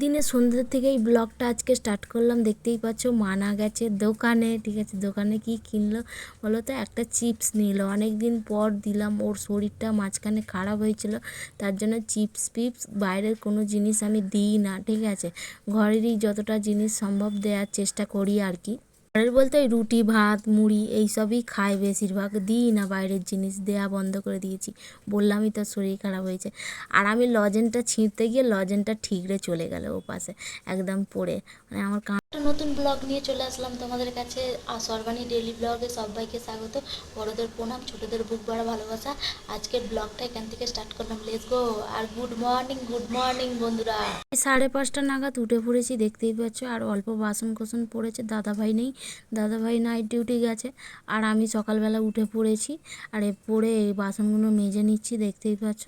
দিনে সন্ধ্যের থেকেই ব্লগটা আজকে স্টার্ট করলাম। দেখতেই পাচ্ছ, মানা গেছে দোকানে, ঠিক আছে? দোকানে কি কিনলো? বলো তো, একটা চিপস নিল। অনেক দিন পর দিলাম, ওর শরীরটা মাঝখানে খারাপ হয়েছিল, তার জন্য চিপস পিপস বাইরের কোনো জিনিস আমি দিই না, ঠিক আছে? ঘরেরই যতটা জিনিস সম্ভব দেওয়ার চেষ্টা করি আর কি। ঘরের বলতে রুটি, ভাত, মুড়ি এইসবই খাই বেশিরভাগ। দিই না বাইরের জিনিস, দেয়া বন্ধ করে দিয়েছি। বললামই তো শরীর খারাপ হয়েছে। আর আমি লজেনটা ছিঁড়তে গিয়ে লজেনটা ঠিকরে চলে গেল ও পাশে একদম পড়ে। মানে আমার একটা নতুন ব্লগ নিয়ে চলে আসলাম। তোমাদের কাছে সর্বাণী ডেলি ব্লগে সবাইকে স্বাগত। বড়দের প্রণাম, ছোটদের বুক বাড়া ভালোবাসা। আজকের ব্লগটা এখান থেকে স্টার্ট করলাম। লেটস গো আর গুড মর্নিং গুড মর্নিং বন্ধুরা! সাড়ে পাঁচটা নাগাদ উঠে পড়েছি, দেখতেই পাচ্ছ। আর অল্প বাসন কোসন পড়েছে, দাদাভাই নেই। দাদাভাই নাইট ডিউটি গেছে। আর আমি সকালবেলা উঠে পড়েছি। আর এ পড়ে এই বাসনগুলো মেজে নিচ্ছি, দেখতেই পাচ্ছ।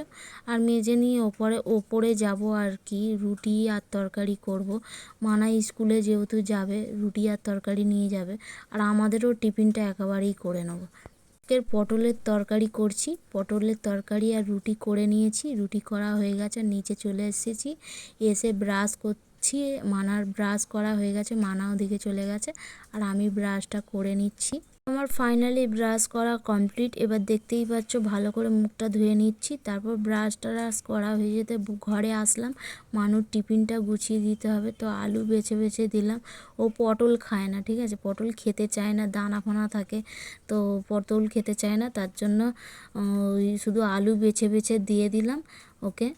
আর মেজে নিয়ে ওপরে ওপরে যাব আর কি, রুটি আর তরকারি করব। মানা স্কুলে যেহেতু যাবে, রুটি আর তরকারি নিয়ে যাবে, আর আমাদেরও টিফিনটা একেবারেই করে নেব। আজকের পটলের তরকারি করছি, পটলের তরকারি আর রুটি করে নিয়েছি, রুটি করা হয়ে গেছে, আর নিচে চলে এসেছি, এসে ব্রাশ করছি, মানার ব্রাশ করা হয়ে গেছে মানা ওদিকে চলে গেছে, আর আমি ব্রাশটা করে নিচ্ছি। আমার ফাইনালি ব্রাশ করা কমপ্লিট এবার দেখতেই পাচ্ছ ভালো করে মুখটা ধুয়ে নিচ্ছি, তারপর ব্রাশ টারাশ করা হয়ে যেতে ঘরে আসলাম, মানুর টিফিনটা গুছিয়ে দিতে হবে, তো আলু বেছে বেছে দিলাম, ও পটল খায় না, ঠিক আছে, পটল খেতে চায় না, দানা ফানা থাকে, তো পটল খেতে চায় না, তার জন্য শুধু আলু বেছে বেছে দিয়ে দিলাম, ওকে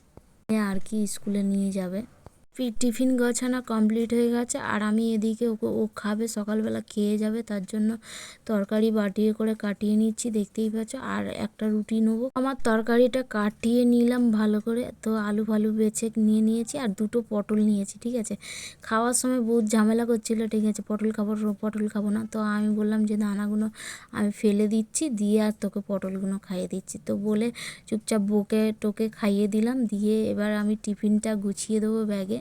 আর কি স্কুলে নিয়ে যাবে। টিফিন গোছানো কমপ্লিট হয়ে গেছে। আর আমি এদিকে ওকে, ও খাবে, সকালবেলা খেয়ে যাবে, তার জন্য তরকারি বাটিয়ে করে কাটিয়ে নিচ্ছি, দেখতেই পাচ্ছ। আর একটা রুটি নেব। আমার তরকারিটা কাটিয়ে নিলাম ভালো করে, তো আলু ফালু বেছে নিয়ে নিয়েছি, আর দুটো পটল নিয়েছি, ঠিক আছে? খাওয়ার সময় বহুত ঝামেলা করছিল, ঠিক আছে, পটল খাব পটল খাব না, তো আমি বললাম যে দানাগুলো আমি ফেলে দিচ্ছি, দিয়ে আর তোকে পটলগুলো খাইয়ে দিচ্ছি। তো বলে চুপচাপ বকে টোকে খাইয়ে দিলাম, দিয়ে এবার আমি টিফিনটা গুছিয়ে দেবো ব্যাগে।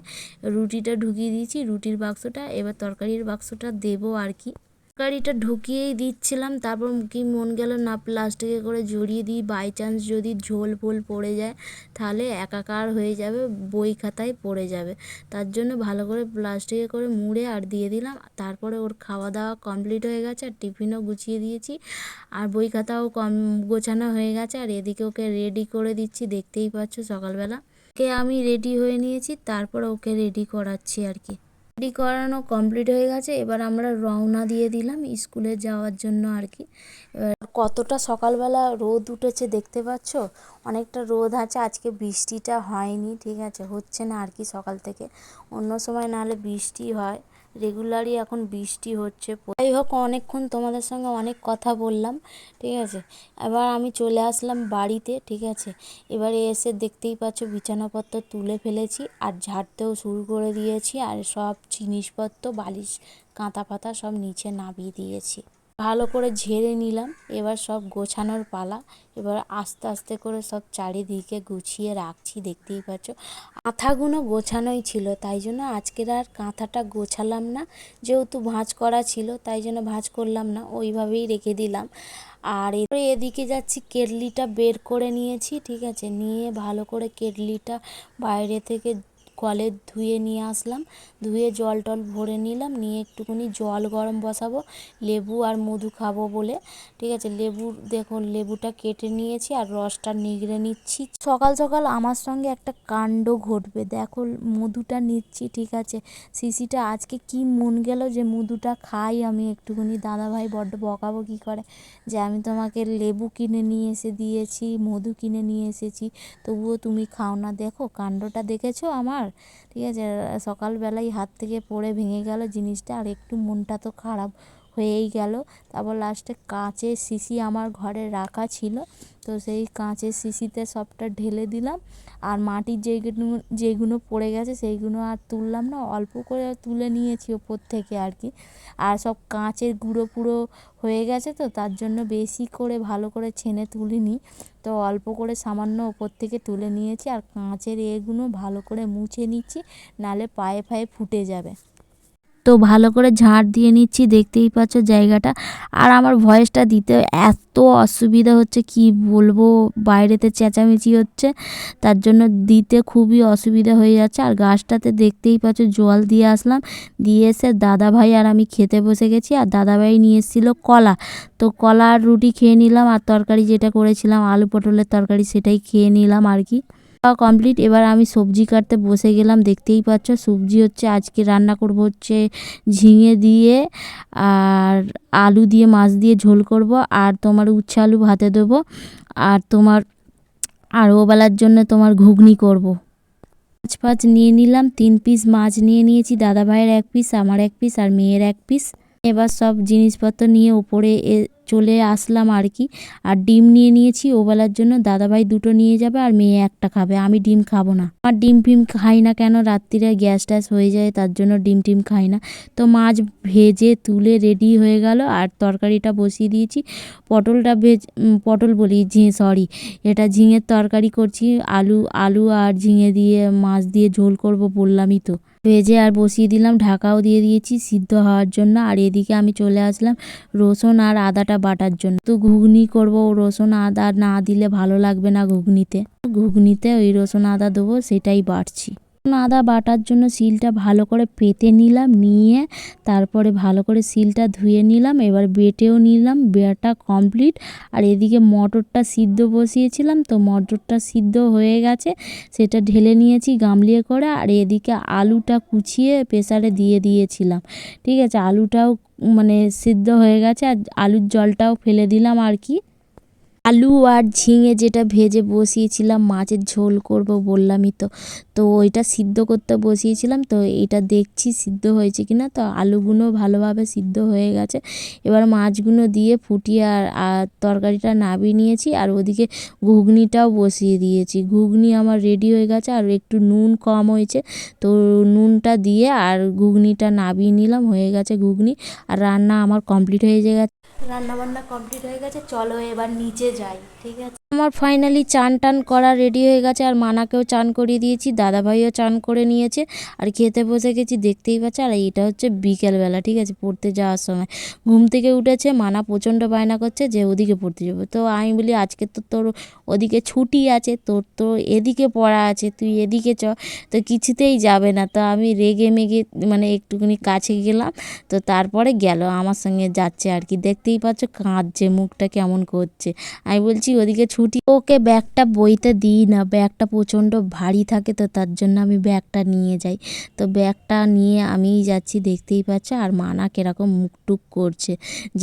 রুটিটা ঢুকিয়ে দিয়েছি, রুটির বাক্সটা, এবার তরকারির বাক্সটা দেবো আর কি। তরকারিটা ঢুকিয়েই দিচ্ছিলাম, তারপর কি মন গেল না, প্লাস্টিকে করে জড়িয়ে দিই বাই চান্স যদি ঝোল ফোল পড়ে যায়, তাহলে একাকার হয়ে যাবে, বই খাতায় পড়ে যাবে। তার জন্য ভালো করে প্লাস্টিকে করে মুড়ে আর দিয়ে দিলাম, তারপরে ওর খাওয়া দাওয়া কমপ্লিট হয়ে গেছে, আর টিফিনও গুছিয়ে দিয়েছি, আর বই খাতাও কম গোছানো হয়ে গেছে, আর এদিকে ওকে রেডি করে দিচ্ছি, দেখতেই পাচ্ছ সকালবেলা। ওকে আমি রেডি হয়ে নিয়েছি, তারপর ওকে রেডি করাচ্ছি আর কি। রেডি করানো কমপ্লিট হয়ে গেছে, এবার আমরা রওনা দিয়ে দিলাম স্কুলে যাওয়ার জন্য আর কি। এবার কতটা সকালবেলা রোদ উঠেছে দেখতে পাচ্ছ? অনেকটা রোদ আছে, আজকে বৃষ্টিটা হয়নি, ঠিক আছে, হচ্ছে না আর কি সকাল থেকে। অন্য সময় নাহলে বৃষ্টি হয়। রেগুলারই এখন বৃষ্টি হচ্ছে। যাই হোক অনেকক্ষণ তোমাদের সঙ্গে অনেক কথা বললাম, ঠিক আছে? এবার আমি চলে আসলাম বাড়িতে, ঠিক আছে? এবারে এসে দেখতেই পাচ্ছ বিছানাপত্র তুলে ফেলেছি, আর ঝাড়তেও শুরু করে দিয়েছি, আর সব জিনিসপত্র, বালিশ কাঁথা পাতা সব নিচে নামিয়ে দিয়েছি। ভালো করে ঝেড়ে নিলাম। এবার সব গোছানোর পালা। এবার আস্তে আস্তে করে সব চারিদিকে গুছিয়ে রাখছি, দেখতেই পাচ্ছ। কাঁথাগুলো গোছানোই ছিল, তাই জন্য আজকের আর কাঁথাটা গোছালাম না। যেহেতু ভাঁজ করা ছিল, তাই জন্য ভাঁজ করলাম না, ওইভাবেই রেখে দিলাম। আর এরপরে এদিকে যাচ্ছি, কেটলিটা বের করে নিয়েছি, ঠিক আছে? নিয়ে ভালো করে কেটলিটা বাইরে থেকে কলে ধুয়ে নিয়ে আসলাম, ধুয়ে জল টল ভরে নিলাম, নিয়ে একটুখানি জল গরম বসাবো, লেবু আর মধু খাব বলে, ঠিক আছে? লেবু দেখুন, লেবুটা কেটে নিয়েছি আর রসটা নিগড়ে নিচ্ছি। সকাল সকাল আমার সঙ্গে একটা কাণ্ড ঘটবে, দেখো, মধুটা নিচ্ছি, ঠিক আছে? শিশিটা আজকে কি মন গেল যে মধুটা খাই আমি একটুখানি, দাদাভাই বড্ড বকাবকি করে যে আমি তোমাকে লেবু কিনে নিয়ে এসে দিয়েছি, মধু কিনে নিয়ে এসেছি, তবুও তুমি খাও না। দেখো, কাণ্ডটা দেখেছ আমার? ঠিক আছে? সকালবেলায় হাত থেকে পড়ে ভেঙে গেল জিনিসটা আর একটু মনটা তো খারাপ। হয়েই গেল। তারপর লাস্টে কাঁচের শিশি আমার ঘরে রাখা ছিল। তো সেই কাঁচের শিশিতে সবটা ঢেলে দিলাম। আর মাটির যেগুলো যেগুলো পড়ে গেছে সেইগুলো আর তুললাম না, অল্প করে তুলে নিয়েছি ওপর থেকে আর কি। আর সব কাঁচের গুঁড়ো পুরো হয়ে গেছে তো, তার জন্য বেশি করে ভালো করে ছেনে তুলিনি। তো অল্প করে সামান্য ওপর থেকে তুলে নিয়েছি। আর কাঁচের এগুলো ভালো করে মুছে নিচ্ছি, নালে পায়ে ফায়ে ফুটে যাবে। তো ভালো করে ঝাড় দিয়ে নিচ্ছি, দেখতেই পাচ্ছ জায়গাটা। আর আমার ভয়েসটা দিতে এত অসুবিধা হচ্ছে, কি বলব? বাইরেতে চেঁচামেচি হচ্ছে, তার জন্য দিতে খুবই অসুবিধা হয়ে যাচ্ছে। আর গাছটাতে দেখতেই পাচ্ছ জল দিয়ে আসলাম। দিয়ে এসে দাদাভাই আর আমি খেতে বসে গেছি, আর দাদাভাই নিয়ে এসেছিল কলা। তো কলা আর রুটি খেয়ে নিলাম, আর তরকারি যেটা করেছিলাম, আলু পটলের তরকারি সেটাই খেয়ে নিলাম আর কি। কমপ্লিট এবার আমি সবজি কাটতে বসে গেলাম, দেখতেই পাচ্ছ সবজি হচ্ছে, আজকে রান্না করব হচ্ছে ঝিঙে দিয়ে আর আলু দিয়ে, মাছ দিয়ে ঝোল করব আর তোমার উচ্ছে আলু ভাতে দেবো আর তোমার আর ওবেলার জন্য তোমার ঘুগনি করব। মাছ ফাছ নিয়ে নিলাম, তিন পিস মাছ নিয়ে নিয়েছি দাদা ভাইয়ের এক পিস আমার এক পিস আর মেয়ের এক পিস এবার সব জিনিসপত্র নিয়ে ওপরে চলে আসলাম আর কি। আর ডিম নিয়ে নিয়েছি, ওবেলার জন্য দাদাভাই দুটো নিয়ে যাবে আর মেয়ে একটা খাবে। আমি ডিম খাব না। আর ডিম ফিম খাই না কেন? রাত্রিরে গ্যাস ট্যাস হয়ে যায়, তার জন্য ডিম টিম খাই না। তো মাছ ভেজে তুলে রেডি হয়ে গেল আর তরকারিটা বসিয়ে দিয়েছি। পটলটা ভেজ পটল বলি ঝি সরি এটা ঝিঙের তরকারি করছি। আলু আলু আর ঝিঙে দিয়ে, মাছ দিয়ে ঝোল করব বললামই তো। ভেজে আর বসিয়ে দিলাম, ঢাকাও দিয়ে দিয়েছি সিদ্ধ হওয়ার জন্য। আর এদিকে আমি চলে আসলাম রসুন আর আদাটা বাটার জন্য। তো ঘুগনি করব, রসুন, আদা না দিলে ভালো লাগবে না ঘুগনিতে। ঘুগনিতে ওই রসুন, আদা দেবো, সেটাই বাটছি। আদা বাটার জন্য শিলটা ভালো করে পেতে নিলাম, নিয়ে তারপরে ভালো করে শিলটা ধুয়ে নিলাম, এবার বেটেও নিলাম বেটা কমপ্লিট আর এদিকে মটরটা সিদ্ধ বসিয়েছিলাম, তো মটরটা সিদ্ধ হয়ে গেছে, সেটা ঢেলে নিয়েছি গামলিয়ে করে, আর এদিকে আলুটা কুচিয়ে প্রেসারে দিয়ে দিয়েছিলাম। ঠিক আছে, আলুটাও মানে সিদ্ধ হয়ে গেছে, আর আলুর জলটাও ফেলে দিলাম আর কি। আলু আর ঝিঙে যেটা ভেজে বসিয়েছিলাম, মাছের ঝোল করব বললামই তো। তো ওইটা সিদ্ধ করতে বসিয়েছিলাম, তো এটা দেখছি সিদ্ধ হয়েছে কিনা। তো আলুগুলো ভালোভাবে সিদ্ধ হয়ে গেছে। এবার মাছগুলো দিয়ে ফুটিয়ে আর তরকারিটা নাবিয়ে নিয়েছি আর ওদিকে ঘুগনিটাও বসিয়ে দিয়েছি। ঘুগনি আমার রেডি হয়ে গেছে আর একটু নুন কম হয়েছে। তো নুনটা দিয়ে আর ঘুগনিটা নাবিয়ে নিলাম, হয়ে গেছে ঘুগনি। আর রান্না আমার কমপ্লিট হয়ে গেছে। রান্না বান্না কমপ্লিট হয়ে গেছে, চলো এবার নিচে যাই, ঠিক আছে? আমার ফাইনালি চান টান করা রেডি হয়ে গেছে, আর মানাকেও চান করিয়ে দিয়েছি, দাদাভাইও চান করে নিয়েছে, আর খেতে বসে গেছি, দেখতেই পাচ্ছে, আর এটা হচ্ছে বিকেলবেলা, ঠিক আছে? পড়তে যাওয়ার সময়। ঘুম থেকে উঠেছে, মানা প্রচণ্ড বায়না করছে যে ওদিকে পড়তে যাব। তো আমি বলি, আজকে তো তোর ওদিকে ছুটি আছে, তোর তো এদিকে পড়া আছে, তুই এদিকে চ, তো কিছুতেই যাবে না। তো আমি রেগে মেগে মানে একটুখানি কাছে গেলাম, তো তারপরে গেল, আমার সঙ্গে যাচ্ছে আর কি। দেখতেই পাচ্ছ কাঁদছে, মুখটা কেমন করছে। আমি বলছি, ওদিকে ছুটি, ওকে ব্যাগটা বইতে দিই না, ব্যাগটা প্রচণ্ড ভারী থাকে তো তার জন্য আমি ব্যাগটা নিয়ে যাই। তো ব্যাগটা নিয়ে আমিই যাচ্ছি, দেখতেই পাচ্ছ, আর মানা কীরকম মুখ টুক করছে।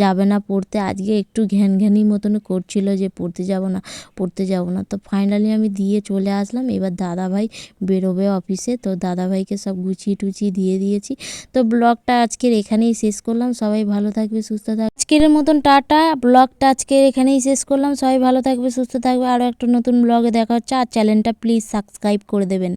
যাবে না পড়তে, আজকে একটু ঘ্যান ঘ্যানি মতন করছিল যে পড়তে যাব না, পড়তে যাব না। তো ফাইনালি আমি দিয়ে চলে আসলাম, এবার দাদাভাই বেরোবে অফিসে তো দাদাভাইকে সব গুছিয়ে টুচিয়ে দিয়ে দিয়েছি। তো ব্লগটা আজকের এখানেই শেষ করলাম, সবাই ভালো থাকবে, সুস্থ থাকবে আজকের মতন টাটা। ব্লগটা আজকে এখানেই শেষ করলাম। সবাই ভালো থাকবে, সুস্থ থাকবে। আরও একটা নতুন ব্লগে দেখা হচ্ছে। আর চ্যানেলটা প্লিজ সাবস্ক্রাইব করে দেবেন।